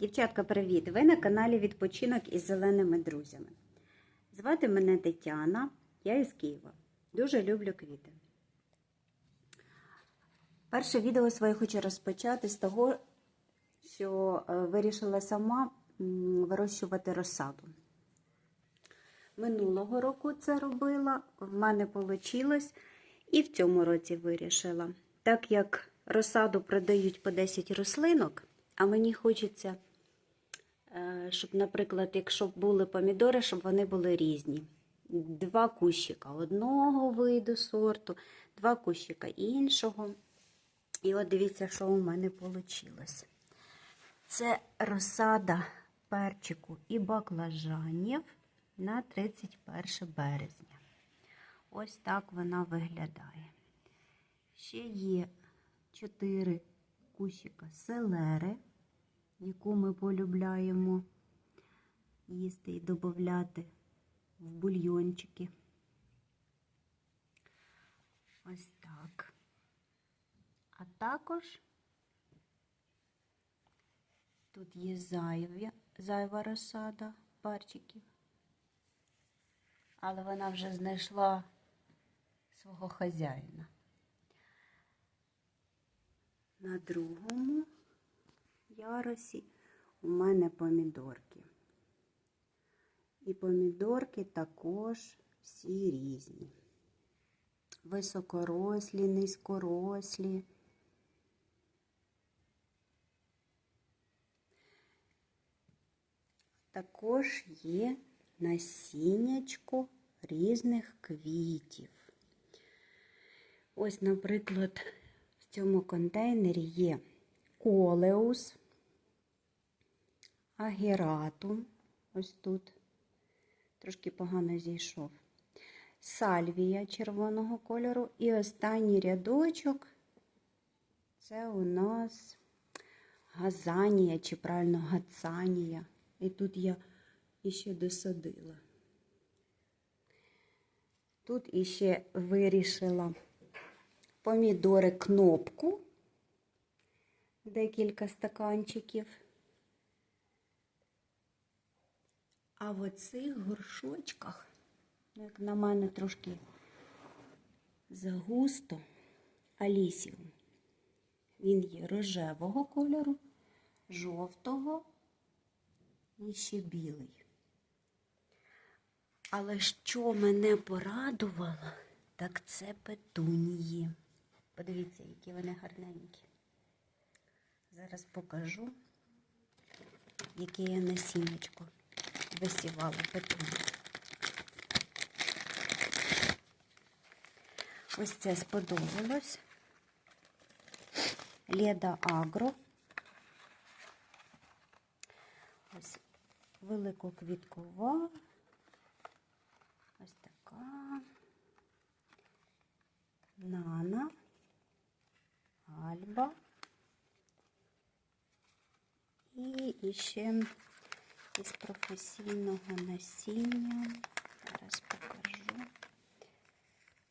Дівчатка, привіт! Ви на каналі Відпочинок із зеленими друзями. Звати мене Тетяна, я із Києва. Дуже люблю квіти. Перше відео своє хочу розпочати з того, що е, вирішила сама вирощувати розсаду. Минулого року це робила, в мене вийшло, і в цьому році вирішила. Так як розсаду продають по 10 рослинок, а мені хочеться, щоб, наприклад, якщо були помідори, щоб вони були різні. Два кущика одного виду сорту, два кущика іншого. І от дивіться, що у мене вийшло. Це розсада перчику і баклажанів на 31 березня. Ось так вона виглядає. Ще є 4 кущика селери, яку ми полюбляємо їсти і додати в бульйончики. Ось так. А також тут є зайві, зайва розсада парчиків, але вона вже знайшла свого хазяїна. На другому ярусі у мене помідорки. І помідорки також всі різні. Високорослі, низькорослі. Також є насіннячко різних квітів. Ось, наприклад, в цьому контейнері є колеус, агератум, ось тут, трошки погано зійшов, сальвія червоного кольору. І останній рядочок це у нас газанія, чи правильно гацанія. І тут я іще досадила. Тут іще вирішила помідори кнопку, декілька стаканчиків. А в оцих горшочках, ну, як на мене, трошки загусто, алісіум. Він є рожевого кольору, жовтого і ще білий. Але що мене порадувало, так це петунії. Подивіться, які вони гарненькі. Зараз покажу, яке я насіннячко висівала петунії. Ось це сподобалось. Леда Агро. Ось великоквіткова. Ось така. Нана. Альба. І ще із професійного насіння. Зараз покажу.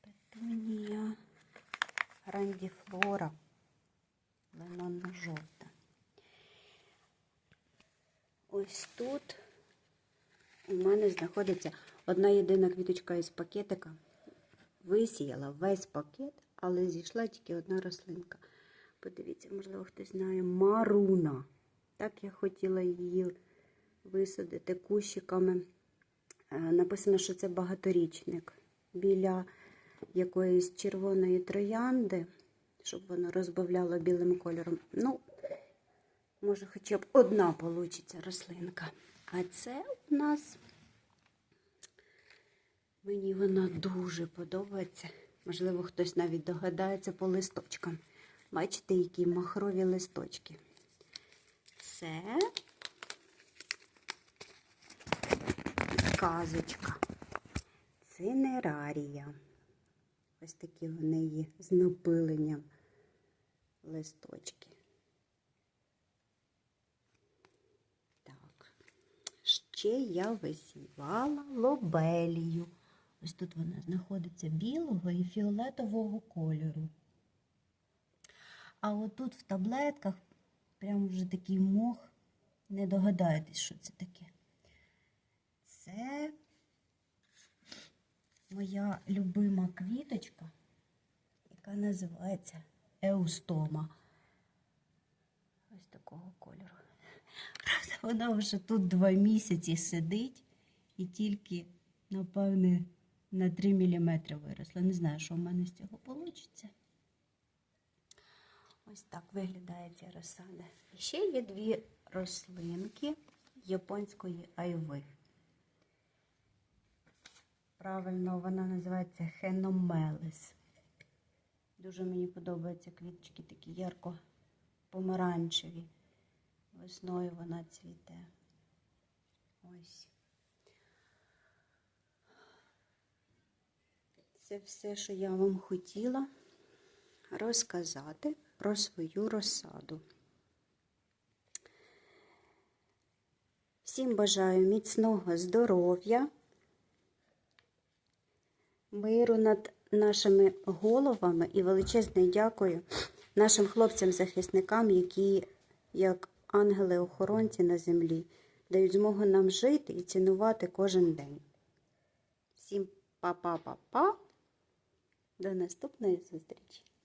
Петунія. Грандіфлора. Лимонно-жовта. Ось тут у мене знаходиться одна єдина квіточка із пакетика. Висіяла весь пакет, але зійшла тільки одна рослинка. Подивіться, можливо, хтось знає маруна. Так я хотіла її висадити кущиками. Е, Написано, що це багаторічник біля якоїсь червоної троянди, щоб воно розбавляло білим кольором. Ну, може, хоча б одна получиться рослинка. А це у нас мені вона дуже подобається. Можливо, хтось навіть догадається по листочкам. Бачите, які махрові листочки. Це казочка. Цинерарія. Ось такі вони є з напиленням листочки. Так. Ще я висівала лобелію. Ось тут вона знаходиться білого і фіолетового кольору. А отут в таблетках прям вже такий мох не догадаєтесь, що це таке. Це моя любима квіточка, яка називається Еустома. Ось такого кольору. Правда, вона вже тут два місяці сидить і тільки, напевне, на 3 мм виросла. Не знаю, що в мене з цього вийде. Ось так виглядає ця розсада. І ще є дві рослинки японської айви. Правильно, вона називається хеномелис. Дуже мені подобаються квіточки такі ярко-помаранчеві. Весною вона цвіте. Ось. Це все, що я вам хотіла розказати про свою розсаду. Всім бажаю міцного здоров'я, миру над нашими головами і величезне дякую нашим хлопцям-захисникам, які, як ангели-охоронці на землі, дають змогу нам жити і цінувати кожен день. Всім па-па-па-па. До наступної зустрічі!